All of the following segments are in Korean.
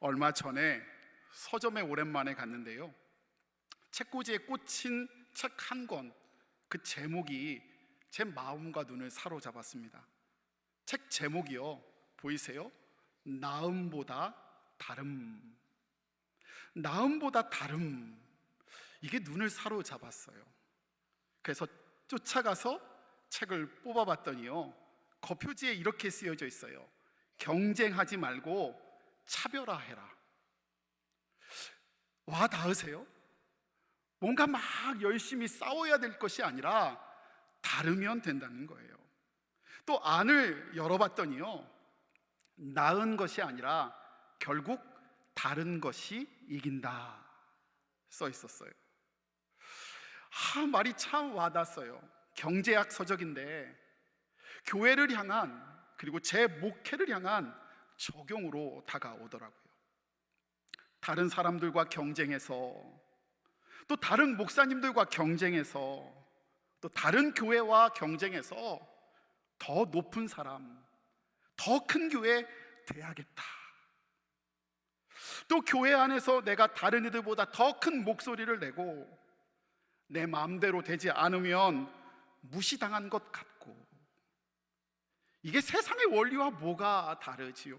얼마 전에 서점에 오랜만에 갔는데요. 책꽂이에 꽂힌 책 한 권, 그 제목이 제 마음과 눈을 사로잡았습니다. 책 제목이요. 보이세요? 나음보다 다름. 나음보다 다름. 이게 눈을 사로잡았어요. 그래서 쫓아가서 책을 뽑아봤더니요. 겉표지에 이렇게 쓰여져 있어요. 경쟁하지 말고 차별화해라. 와 닿으세요? 뭔가 막 열심히 싸워야 될 것이 아니라 다르면 된다는 거예요. 또 안을 열어봤더니요. 나은 것이 아니라 결국 다른 것이 이긴다. 써 있었어요. 아, 말이 참 와닿았어요. 경제학 서적인데 교회를 향한 그리고 제 목회를 향한 적용으로 다가오더라고요. 다른 사람들과 경쟁해서 또 다른 목사님들과 경쟁해서 또 다른 교회와 경쟁해서 더 높은 사람, 더 큰 교회 돼야겠다. 또 교회 안에서 내가 다른 이들보다 더 큰 목소리를 내고 내 마음대로 되지 않으면 무시당한 것 같고 이게 세상의 원리와 뭐가 다르지요?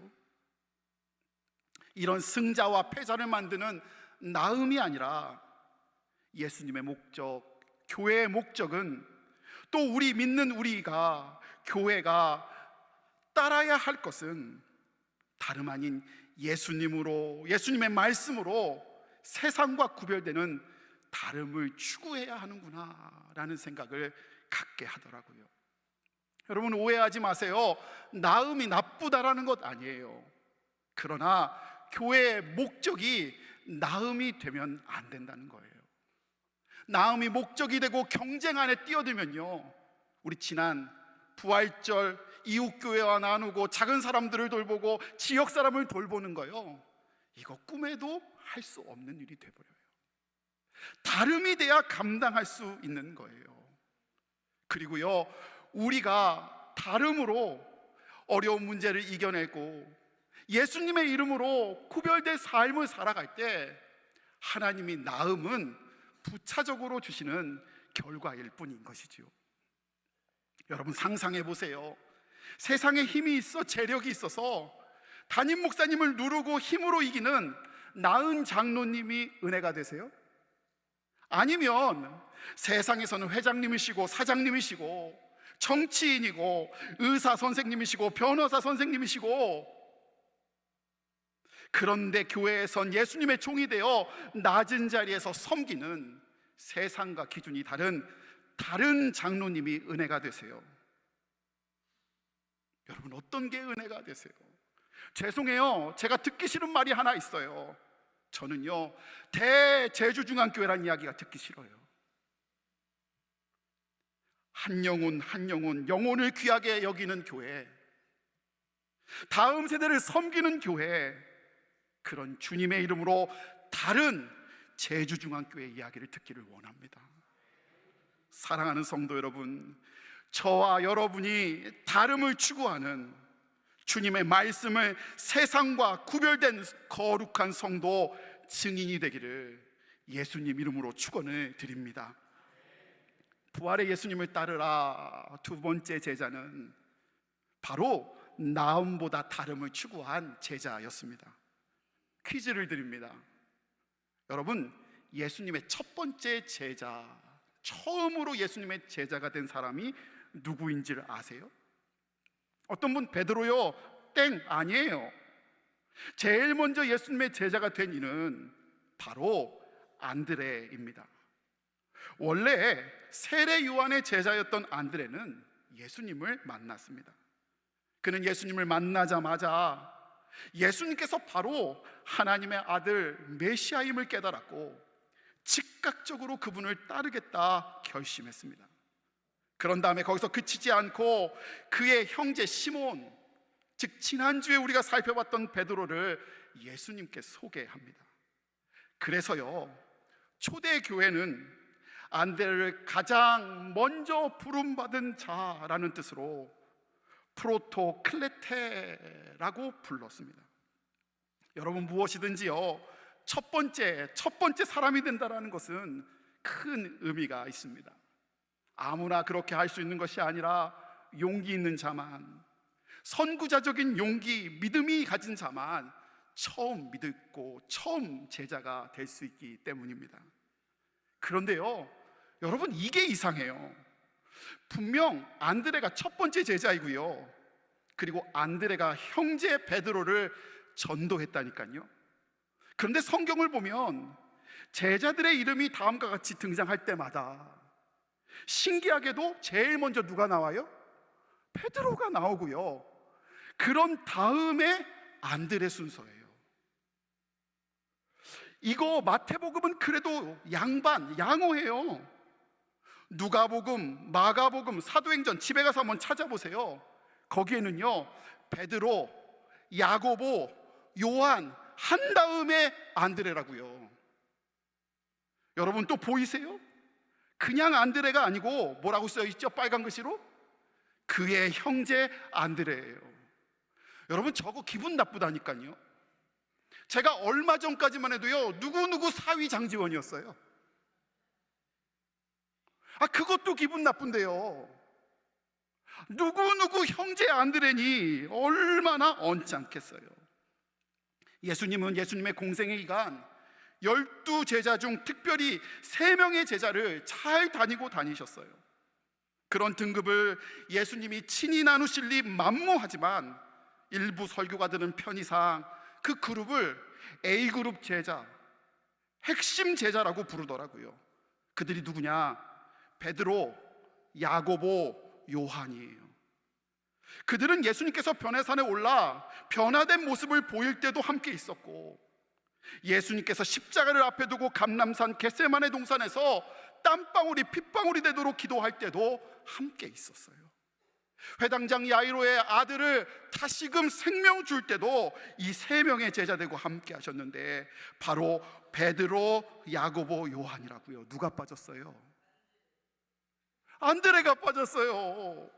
이런 승자와 패자를 만드는 나음이 아니라 예수님의 목적, 교회의 목적은 또 우리 믿는 우리가 교회가 따라야 할 것은 다름 아닌 예수님으로 예수님의 말씀으로 세상과 구별되는 다름을 추구해야 하는구나라는 생각을 갖게 하더라고요. 여러분 오해하지 마세요. 나음이 나쁘다라는 것 아니에요. 그러나 교회의 목적이 나음이 되면 안 된다는 거예요. 나음이 목적이 되고 경쟁 안에 뛰어들면요. 우리 지난 부활절 이웃 교회와 나누고 작은 사람들을 돌보고 지역 사람을 돌보는 거요. 이거 꿈에도 할 수 없는 일이 돼 버려요. 다름이 돼야 감당할 수 있는 거예요. 그리고요. 우리가 다름으로 어려운 문제를 이겨내고 예수님의 이름으로 구별된 삶을 살아갈 때 하나님이 나음은 부차적으로 주시는 결과일 뿐인 것이지요. 여러분 상상해 보세요. 세상에 힘이 있어 재력이 있어서 담임 목사님을 누르고 힘으로 이기는 나은 장로님이 은혜가 되세요? 아니면 세상에서는 회장님이시고 사장님이시고 정치인이고 의사 선생님이시고 변호사 선생님이시고 그런데 교회에선 예수님의 종이 되어 낮은 자리에서 섬기는 세상과 기준이 다른 다른 장로님이 은혜가 되세요. 여러분 어떤 게 은혜가 되세요? 죄송해요. 제가 듣기 싫은 말이 하나 있어요. 저는요 대제주중앙교회란 이야기가 듣기 싫어요. 한 영혼 한 영혼 영혼을 귀하게 여기는 교회, 다음 세대를 섬기는 교회, 그런 주님의 이름으로 다른 제주중앙교회 이야기를 듣기를 원합니다. 사랑하는 성도 여러분, 저와 여러분이 다름을 추구하는 주님의 말씀을 세상과 구별된 거룩한 성도 증인이 되기를 예수님 이름으로 축원을 드립니다. 부활의 예수님을 따르라 두 번째 제자는 바로 나음보다 다름을 추구한 제자였습니다. 퀴즈를 드립니다. 여러분, 예수님의 첫 번째 제자, 처음으로 예수님의 제자가 된 사람이 누구인지를 아세요? 어떤 분 베드로요? 땡 아니에요. 제일 먼저 예수님의 제자가 된 이는 바로 안드레입니다. 원래 세례 요한의 제자였던 안드레는 예수님을 만났습니다. 그는 예수님을 만나자마자 예수님께서 바로 하나님의 아들 메시아임을 깨달았고 즉각적으로 그분을 따르겠다 결심했습니다. 그런 다음에 거기서 그치지 않고 그의 형제 시몬, 즉 지난주에 우리가 살펴봤던 베드로를 예수님께 소개합니다. 그래서요. 초대 교회는 안데를 가장 먼저 부름받은 자라는 뜻으로 프로토클레테라고 불렀습니다. 여러분 무엇이든지요. 첫 번째, 첫 번째 사람이 된다라는 것은 큰 의미가 있습니다. 아무나 그렇게 할 수 있는 것이 아니라 용기 있는 자만, 선구자적인 용기, 믿음이 가진 자만 처음 믿고 처음 제자가 될 수 있기 때문입니다. 그런데요, 여러분 이게 이상해요. 분명 안드레가 첫 번째 제자이고요. 그리고 안드레가 형제 베드로를 전도했다니까요. 그런데 성경을 보면 제자들의 이름이 다음과 같이 등장할 때마다 신기하게도 제일 먼저 누가 나와요? 베드로가 나오고요. 그런 다음에 안드레 순서예요. 이거 마태복음은 그래도 양반, 양호해요. 누가복음, 마가복음, 사도행전 집에 가서 한번 찾아보세요. 거기에는요. 베드로, 야고보, 요한 한 다음에 안드레라고요. 여러분 또 보이세요? 그냥 안드레가 아니고 뭐라고 써 있죠? 빨간 글씨로 그의 형제 안드레예요. 여러분 저거 기분 나쁘다니까요. 제가 얼마 전까지만 해도요 누구 누구 사위 장지원이었어요. 아 그것도 기분 나쁜데요. 누구 누구 형제 안드레니 얼마나 언짢겠어요. 예수님은 예수님의 공생의 기간 열두 제자 중 특별히 세 명의 제자를 잘 다니고 다니셨어요. 그런 등급을 예수님이 친히 나누실 리 만무하지만 일부 설교가들은 편의상 그 그룹을 A 그룹 제자, 핵심 제자라고 부르더라고요. 그들이 누구냐? 베드로, 야고보, 요한이에요. 그들은 예수님께서 변해산에 올라 변화된 모습을 보일 때도 함께 있었고 예수님께서 십자가를 앞에 두고 감남산 겟세만의 동산에서 땀방울이 핏방울이 되도록 기도할 때도 함께 있었어요. 회당장 야이로의 아들을 다시금 생명 줄 때도 이 세 명의 제자 되고 함께 하셨는데 바로 베드로, 야고보, 요한이라고요. 누가 빠졌어요? 안드레가 빠졌어요.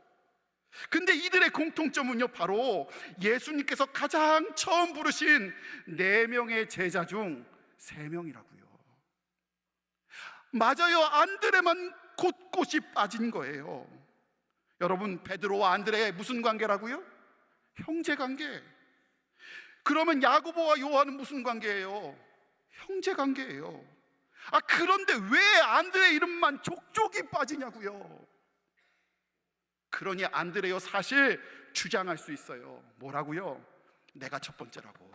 근데 이들의 공통점은요, 바로 예수님께서 가장 처음 부르신 네 명의 제자 중 세 명이라고요. 맞아요. 안드레만 곳곳이 빠진 거예요. 여러분, 베드로와 안드레의 무슨 관계라고요? 형제 관계. 그러면 야고보와 요한은 무슨 관계예요? 형제 관계예요. 아, 그런데 왜 안드레 이름만 족족이 빠지냐고요? 그러니 안드레요 사실 주장할 수 있어요. 뭐라고요? 내가 첫 번째라고.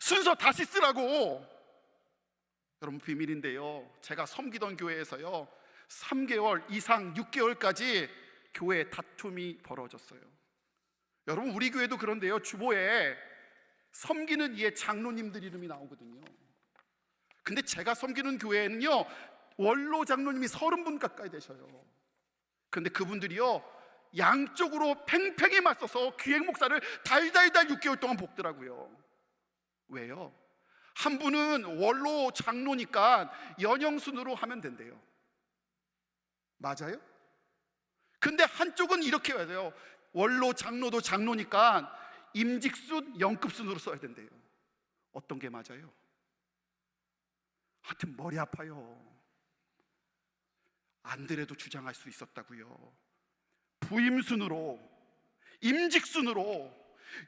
순서 다시 쓰라고. 여러분 비밀인데요. 제가 섬기던 교회에서요. 3개월 이상 6개월까지 교회 다툼이 벌어졌어요. 여러분 우리 교회도 그런데요. 주보에 섬기는 이의 장로님들 이름이 나오거든요. 근데 제가 섬기는 교회는요. 원로 장로님이 30분 가까이 되셔요. 그런데 그분들이요 양쪽으로 팽팽히 맞서서 기획 목사를 달달달 6개월 동안 볶더라고요. 왜요? 한 분은 원로 장로니까 연영순으로 하면 된대요. 맞아요? 근데 한쪽은 이렇게 해야 돼요. 원로 장로도 장로니까 임직순, 영급순으로 써야 된대요. 어떤 게 맞아요? 하여튼 머리 아파요. 안드레도 주장할 수 있었다고요. 부임순으로, 임직순으로,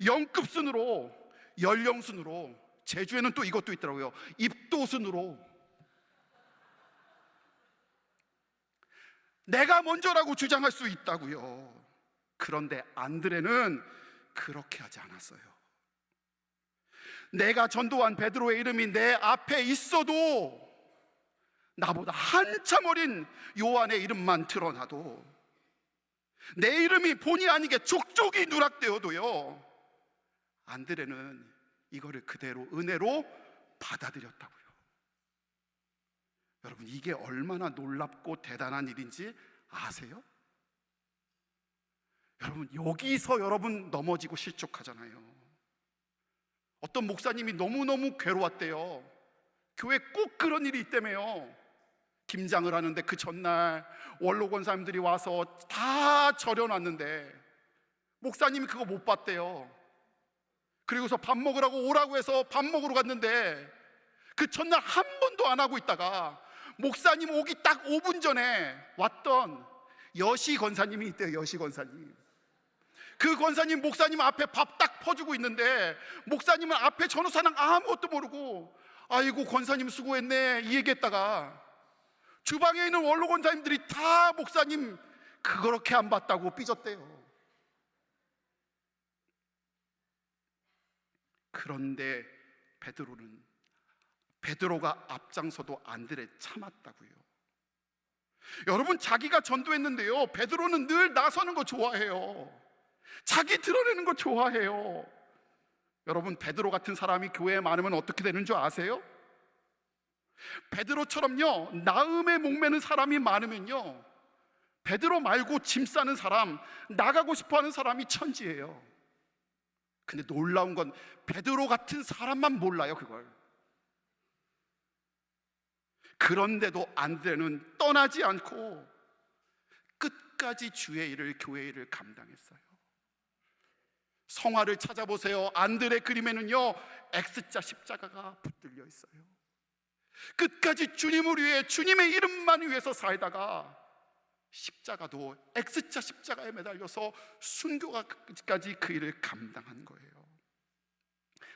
영급순으로, 연령순으로, 제주에는 또 이것도 있더라고요. 입도순으로. 내가 먼저라고 주장할 수 있다고요. 그런데 안드레는 그렇게 하지 않았어요. 내가 전도한 베드로의 이름이 내 앞에 있어도 나보다 한참 어린 요한의 이름만 드러나도 내 이름이 본의 아니게 족족이 누락되어도요 안드레는 이거를 그대로 은혜로 받아들였다고요 여러분 이게 얼마나 놀랍고 대단한 일인지 아세요? 여러분 여기서 여러분 넘어지고 실족하잖아요 어떤 목사님이 너무너무 괴로웠대요 교회 꼭 그런 일이 있다며요 김장을 하는데 그 전날 원로 권사님들이 와서 다 절여놨는데 목사님이 그거 못 봤대요. 그리고서 밥 먹으라고 오라고 해서 밥 먹으러 갔는데 그 전날 한 번도 안 하고 있다가 목사님 오기 딱 5분 전에 왔던 여시 권사님이 있대요. 여시 권사님. 그 권사님 목사님 앞에 밥 딱 퍼주고 있는데 목사님은 앞에 전우사랑 아무것도 모르고 아이고 권사님 수고했네 이 얘기했다가 주방에 있는 원로 권사님들이 다 목사님 그렇게 안 봤다고 삐졌대요. 그런데 베드로는 베드로가 앞장서도 안드레 참았다고요. 여러분 자기가 전도했는데요. 베드로는 늘 나서는 거 좋아해요. 자기 드러내는 거 좋아해요. 여러분 베드로 같은 사람이 교회에 많으면 어떻게 되는 줄 아세요? 베드로처럼요 나음에 목매는 사람이 많으면요 베드로 말고 짐 싸는 사람 나가고 싶어하는 사람이 천지예요. 근데 놀라운 건 베드로 같은 사람만 몰라요 그걸. 그런데도 안드레는 떠나지 않고 끝까지 주의 일을 교회 일을 감당했어요. 성화를 찾아보세요. 안드레 그림에는요 X자 십자가가 붙들려 있어요. 끝까지 주님을 위해 주님의 이름만 위해서 살다가 십자가도 X자 십자가에 매달려서 순교까지 그 일을 감당한 거예요.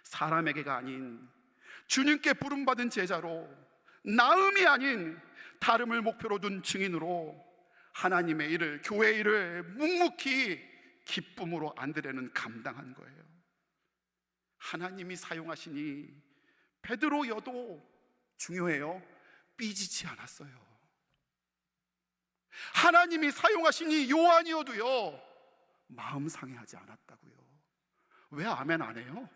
사람에게가 아닌 주님께 부름받은 제자로 나음이 아닌 다름을 목표로 둔 증인으로 하나님의 일을 교회 일을 묵묵히 기쁨으로 안드레는 감당한 거예요. 하나님이 사용하시니 베드로여도 중요해요. 삐지지 않았어요. 하나님이 사용하시니 요한이어도요 마음 상해하지 않았다고요. 왜 아멘 안 해요?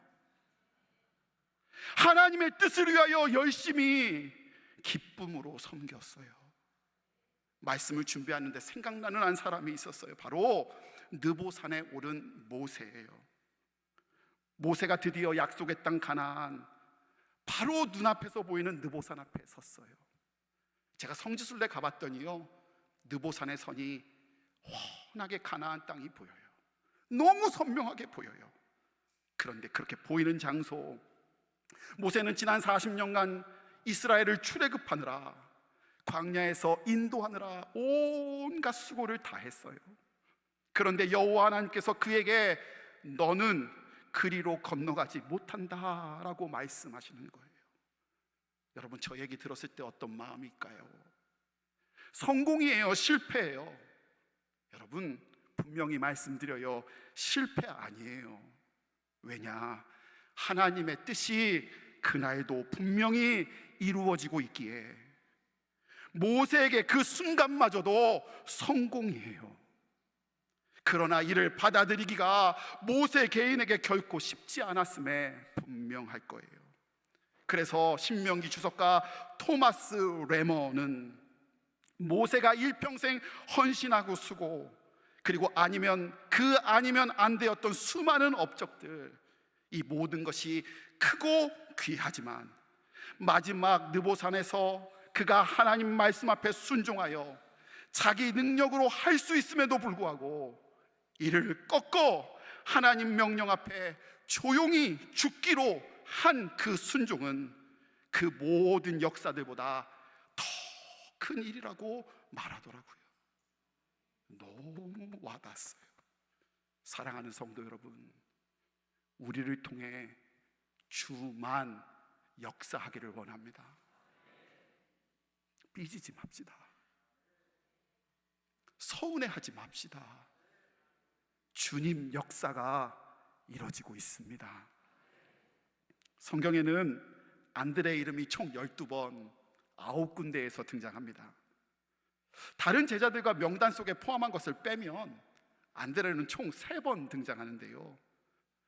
하나님의 뜻을 위하여 열심히 기쁨으로 섬겼어요. 말씀을 준비하는데 생각나는 한 사람이 있었어요. 바로 느보산에 오른 모세예요. 모세가 드디어 약속의 땅 가나안 바로 눈앞에서 보이는 느보산 앞에 섰어요. 제가 성지순례 가봤더니요. 느보산의 선이 훤하게 가나안 땅이 보여요. 너무 선명하게 보여요. 그런데 그렇게 보이는 장소 모세는 지난 40년간 이스라엘을 출애굽하느라 광야에서 인도하느라 온갖 수고를 다 했어요. 그런데 여호와 하나님께서 그에게 너는 그리로 건너가지 못한다라고 말씀하시는 거예요. 여러분 저 얘기 들었을 때 어떤 마음일까요? 성공이에요, 실패예요. 여러분 분명히 말씀드려요. 실패 아니에요. 왜냐? 하나님의 뜻이 그날도 분명히 이루어지고 있기에 모세에게 그 순간마저도 성공이에요. 그러나 이를 받아들이기가 모세 개인에게 결코 쉽지 않았음에 분명할 거예요. 그래서 신명기 주석가 토마스 레머는 모세가 일평생 헌신하고 수고 그리고 아니면 그 아니면 안 되었던 수많은 업적들 이 모든 것이 크고 귀하지만 마지막 느보산에서 그가 하나님 말씀 앞에 순종하여 자기 능력으로 할 수 있음에도 불구하고 이를 꺾어 하나님 명령 앞에 조용히 죽기로 한 그 순종은 그 모든 역사들보다 더 큰 일이라고 말하더라고요. 너무 와닿았어요. 사랑하는 성도 여러분, 우리를 통해 주만 역사하기를 원합니다. 삐지지 맙시다. 서운해하지 맙시다. 주님 역사가 이루어지고 있습니다. 성경에는 안드레의 이름이 총 12번 아홉 군데에서 등장합니다. 다른 제자들과 명단 속에 포함한 것을 빼면 안드레는 총세번 등장하는데요.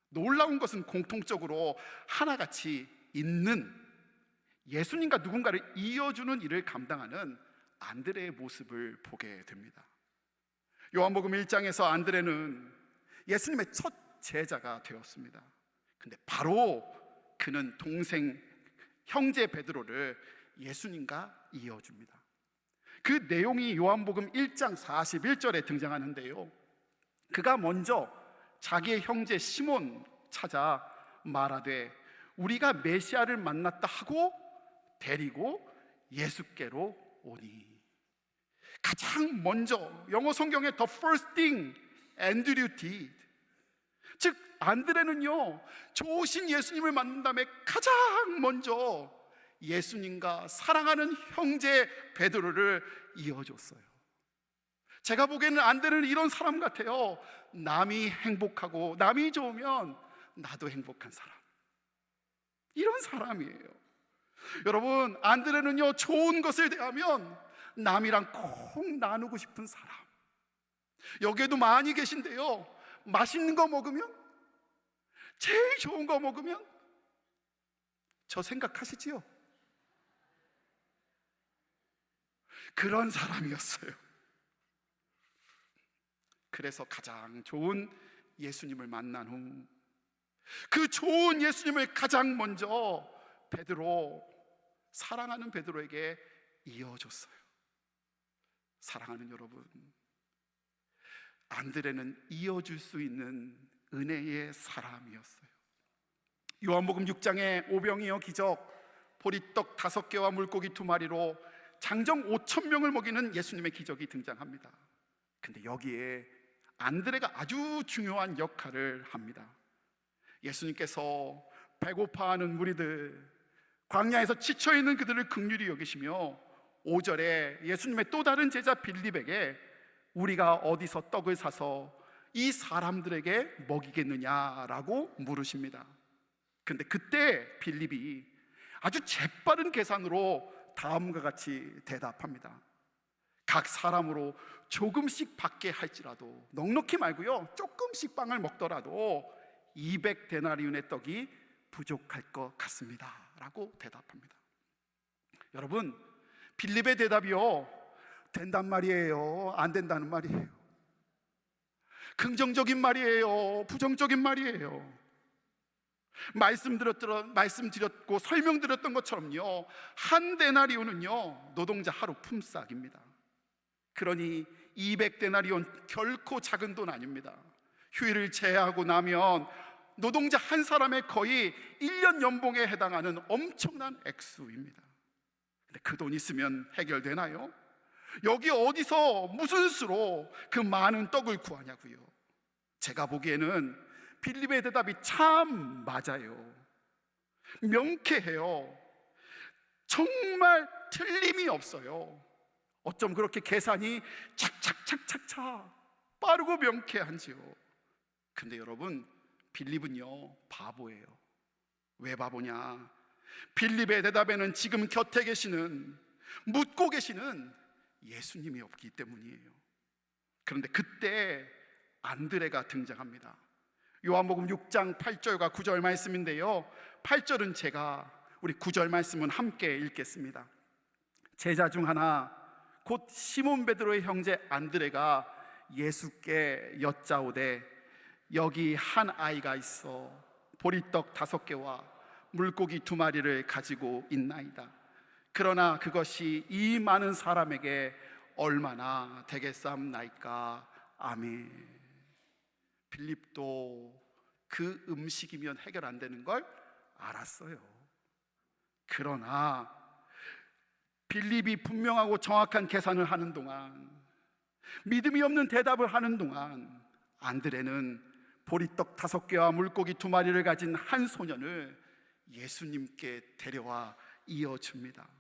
놀라운 것은 공통적으로 하나같이 있는 예수님과 누군가를 이어주는 일을 감당하는 안드레의 모습을 보게 됩니다. 요한복음 1장에서 안드레는 예수님의 첫 제자가 되었습니다. 근데 바로 그는 동생 형제 베드로를 예수님과 이어줍니다. 그 내용이 요한복음 1장 41절에 등장하는데요. 그가 먼저 자기의 형제 시몬 찾아 말하되 우리가 메시아를 만났다 하고 데리고 예수께로 오니 가장 먼저 영어 성경에 the first thing Andrew did 즉 안드레는요 좋으신 예수님을 만난 다음에 가장 먼저 예수님과 사랑하는 형제 베드로를 이어줬어요. 제가 보기에는 안드레는 이런 사람 같아요. 남이 행복하고 남이 좋으면 나도 행복한 사람. 이런 사람이에요. 여러분 안드레는요 좋은 것을 대하면 남이랑 꼭 나누고 싶은 사람. 여기에도 많이 계신데요. 맛있는 거 먹으면 제일 좋은 거 먹으면 저 생각하시지요? 그런 사람이었어요. 그래서 가장 좋은 예수님을 만난 후 그 좋은 예수님을 가장 먼저 베드로 사랑하는 베드로에게 이어줬어요. 사랑하는 여러분, 안드레는 이어줄 수 있는 은혜의 사람이었어요. 요한복음 6장의 오병이어 기적, 보리떡 다섯 개와 물고기 두 마리로 장정 5천 명을 먹이는 예수님의 기적이 등장합니다. 근데 여기에 안드레가 아주 중요한 역할을 합니다. 예수님께서 배고파하는 무리들, 광야에서 지쳐 있는 그들을 극률히 여기시며 5절에 예수님의 또 다른 제자 빌립에게 우리가 어디서 떡을 사서 이 사람들에게 먹이겠느냐라고 물으십니다. 근데 그때 빌립이 아주 재빠른 계산으로 다음과 같이 대답합니다. 각 사람으로 조금씩 받게 할지라도 넉넉히 말고요. 조금씩 빵을 먹더라도 200데나리온의 떡이 부족할 것 같습니다라고 대답합니다. 여러분, 빌립의 대답이요. 된단 말이에요. 안 된다는 말이에요. 긍정적인 말이에요. 부정적인 말이에요. 말씀드렸고 설명드렸던 것처럼요. 한 데나리온은요. 노동자 하루 품삯입니다. 그러니 200데나리온 결코 작은 돈 아닙니다. 휴일을 제외하고 나면 노동자 한 사람의 거의 1년 연봉에 해당하는 엄청난 액수입니다. 근데 그 돈 있으면 해결되나요? 여기 어디서 무슨 수로 그 많은 떡을 구하냐고요. 제가 보기에는 빌립의 대답이 참 맞아요. 명쾌해요. 정말 틀림이 없어요. 어쩜 그렇게 계산이 착착착착착 빠르고 명쾌한지요. 근데 여러분, 빌립은요, 바보예요. 왜 바보냐? 빌립의 대답에는 지금 곁에 계시는, 묻고 계시는 예수님이 없기 때문이에요. 그런데 그때 안드레가 등장합니다. 요한복음 6장 8절과 9절 말씀인데요. 8절은 제가 우리 9절 말씀은 함께 읽겠습니다. 제자 중 하나 곧 시몬 베드로의 형제 안드레가 예수께 여짜오되 여기 한 아이가 있어 보리떡 다섯 개와 물고기 두 마리를 가지고 있나이다. 그러나 그것이 이 많은 사람에게 얼마나 되겠사옵나이까. 아멘. 빌립도 그 음식이면 해결 안 되는 걸 알았어요. 그러나 빌립이 분명하고 정확한 계산을 하는 동안 믿음이 없는 대답을 하는 동안 안드레는 보리떡 다섯 개와 물고기 두 마리를 가진 한 소년을 예수님께 데려와 이어줍니다.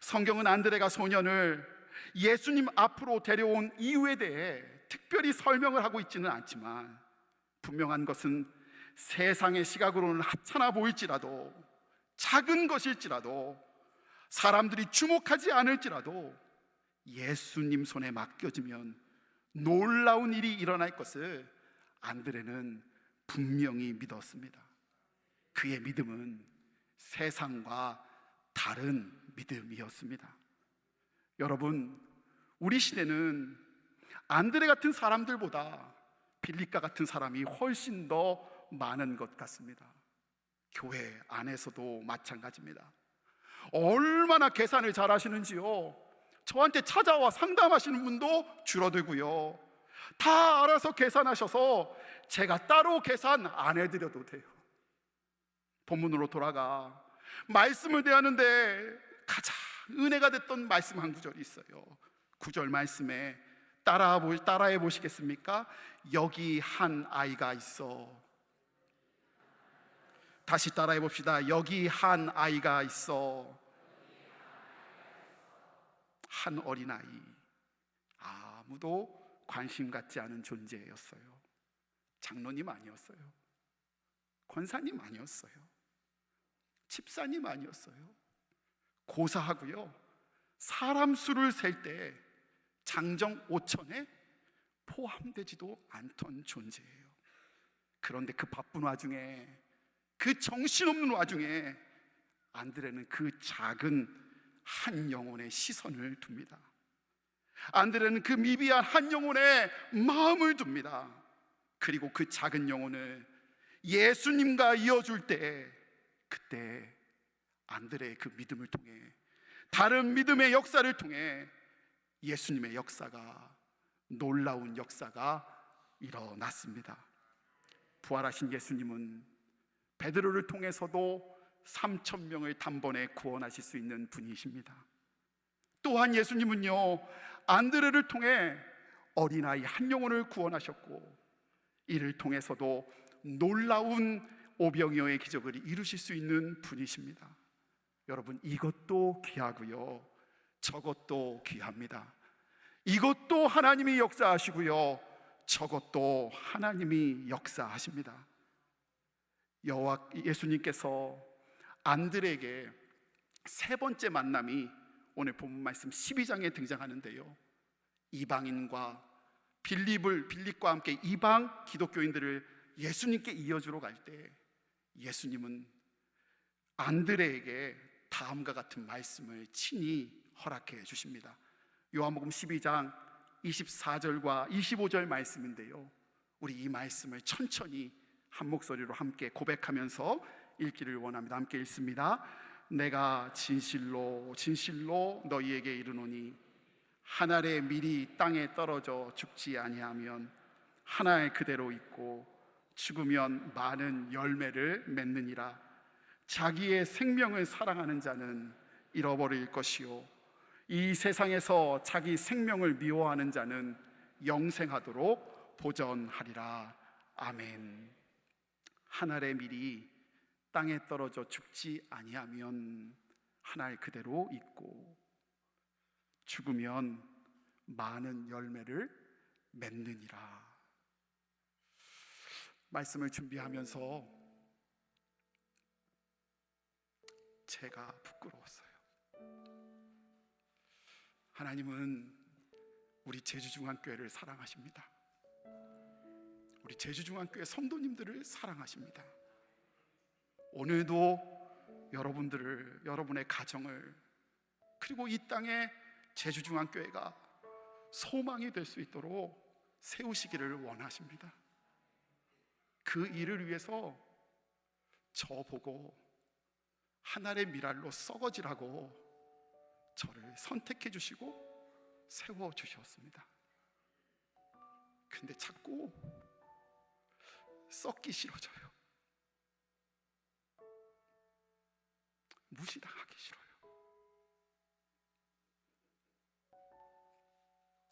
성경은 안드레가 소년을 예수님 앞으로 데려온 이유에 대해 특별히 설명을 하고 있지는 않지만 분명한 것은 세상의 시각으로는 하찮아 보일지라도 작은 것일지라도 사람들이 주목하지 않을지라도 예수님 손에 맡겨지면 놀라운 일이 일어날 것을 안드레는 분명히 믿었습니다. 그의 믿음은 세상과 다른 믿음이었습니다. 여러분, 우리 시대는 안드레 같은 사람들보다 빌립과 같은 사람이 훨씬 더 많은 것 같습니다. 교회 안에서도 마찬가지입니다. 얼마나 계산을 잘 하시는지요. 저한테 찾아와 상담하시는 분도 줄어들고요. 다 알아서 계산하셔서 제가 따로 계산 안 해드려도 돼요. 본문으로 돌아가 말씀을 대하는데 가장 은혜가 됐던 말씀 한 구절이 있어요. 구절 말씀에 따라 보 따라해 보시겠습니까? 여기 한 아이가 있어. 다시 따라해 봅시다. 여기 한 아이가 있어. 한 어린아이. 아무도 관심 갖지 않은 존재였어요. 장로님 아니었어요. 권사님 아니었어요. 집사님 아니었어요. 고사하고요. 사람 수를 셀 때 장정 5천에 포함되지도 않던 존재예요. 그런데 그 바쁜 와중에 그 정신없는 와중에 안드레는 그 작은 한 영혼의 시선을 둡니다. 안드레는 그 미비한 한 영혼의 마음을 둡니다. 그리고 그 작은 영혼을 예수님과 이어줄 때 그때 안드레의 그 믿음을 통해 다른 믿음의 역사를 통해 예수님의 역사가 놀라운 역사가 일어났습니다. 부활하신 예수님은 베드로를 통해서도 3천 명을 단번에 구원하실 수 있는 분이십니다. 또한 예수님은요 안드레를 통해 어린아이 한 영혼을 구원하셨고 이를 통해서도 놀라운 오병이어의 기적을 이루실 수 있는 분이십니다. 여러분 이것도 귀하고요. 저것도 귀합니다. 이것도 하나님이 역사하시고요. 저것도 하나님이 역사하십니다. 여호와 예수님께서 안드레에게 세 번째 만남이 오늘 본문 말씀 12장에 등장하는데요. 이방인과 빌립을 빌립과 함께 이방 기독교인들을 예수님께 이어주러 갈 때 예수님은 안드레에게 다음과 같은 말씀을 친히 허락해 주십니다. 요한복음 12장 24절과 25절 말씀인데요. 우리 이 말씀을 천천히 한 목소리로 함께 고백하면서 읽기를 원합니다. 함께 읽습니다. 내가 진실로 진실로 너희에게 이르노니 한 알의 밀이 땅에 떨어져 죽지 아니하면 한알 그대로 있고 죽으면 많은 열매를 맺느니라. 자기의 생명을 사랑하는 자는 잃어버릴 것이요 이 세상에서 자기 생명을 미워하는 자는 영생하도록 보전하리라. 아멘. 한 알의 밀이 땅에 떨어져 죽지 아니하면 한알 그대로 있고 죽으면 많은 열매를 맺느니라. 말씀을 준비하면서 제가 부끄러웠어요. 하나님은 우리 제주중앙교회를 사랑하십니다. 우리 제주중앙교회 성도님들을 사랑하십니다. 오늘도 여러분들을 여러분의 가정을 그리고 이 땅에 제주중앙교회가 소망이 될 수 있도록 세우시기를 원하십니다. 그 일을 위해서 저보고 하늘의 미랄로 썩어지라고 저를 선택해 주시고 세워 주셨습니다. 근데 자꾸 썩기 싫어져요. 무시당하기 싫어요.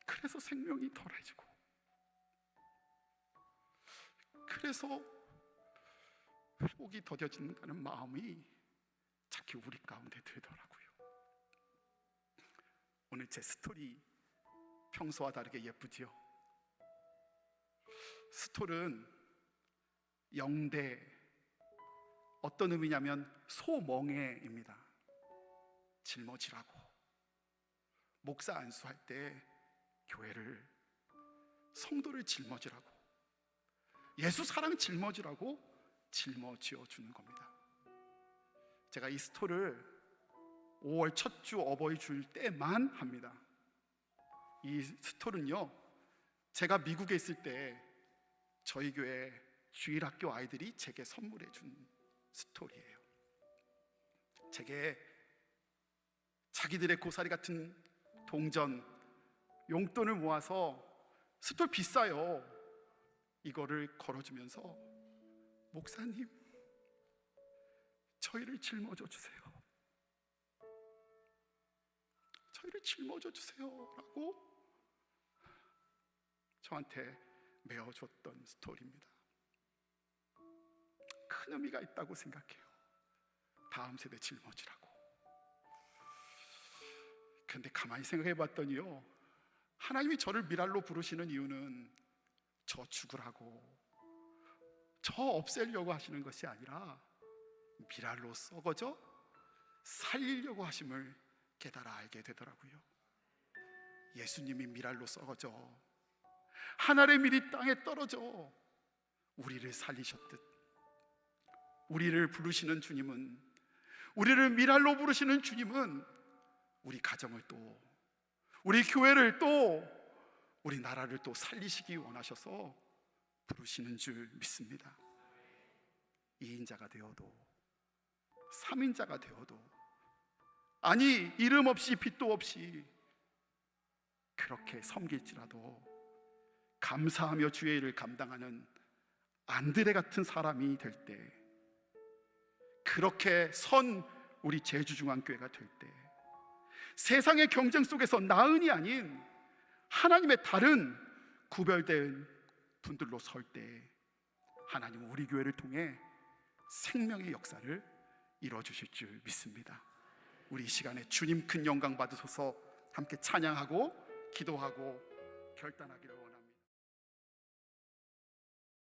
그래서 생명이 덜해지고, 그래서 회복이 더뎌진다는 마음이 자꾸 우리 가운데 들더라고요. 오늘 제 스토리 평소와 다르게 예쁘지요? 스톨은 영대 어떤 의미냐면 소멍에입니다. 짊어지라고 목사 안수할 때 교회를 성도를 짊어지라고 예수 사랑 짊어지라고 짊어지어 주는 겁니다. 제가 이 스토를 5월 첫 주 어버이 줄 때만 합니다. 이 스토는요, 제가 미국에 있을 때 저희 교회 주일 학교 아이들이 제게 선물해 준 스토리예요. 제게 자기들의 고사리 같은 동전, 용돈을 모아서 스톨 비싸요. 이거를 걸어주면서 목사님 저희를 짊어져 주세요. 저희를 짊어져 주세요라고 저한테 메어줬던 스토리입니다. 큰 의미가 있다고 생각해요. 다음 세대 짊어지라고. 근데 가만히 생각해 봤더니요. 하나님이 저를 미랄로 부르시는 이유는 저 죽으라고 저 없애려고 하시는 것이 아니라 미랄로 썩어져 살리려고 하심을 깨달아 알게 되더라고요. 예수님이 미랄로 썩어져 하늘의 밀이 땅에 떨어져 우리를 살리셨듯 우리를 부르시는 주님은 우리를 미랄로 부르시는 주님은 우리 가정을 또 우리 교회를 또 우리 나라를 또 살리시기 원하셔서 부르시는 줄 믿습니다. 2인자가 되어도 3인자가 되어도 아니 이름 없이 빛도 없이 그렇게 섬길지라도 감사하며 주의 일을 감당하는 안드레 같은 사람이 될 때 그렇게 선 우리 제주중앙교회가 될 때 세상의 경쟁 속에서 나은이 아닌 하나님의 다른 구별된 분들로 설 때 하나님은 우리 교회를 통해 생명의 역사를 이루어 주실 줄 믿습니다. 우리 이 시간에 주님 큰 영광 받으소서 함께 찬양하고 기도하고 결단하기를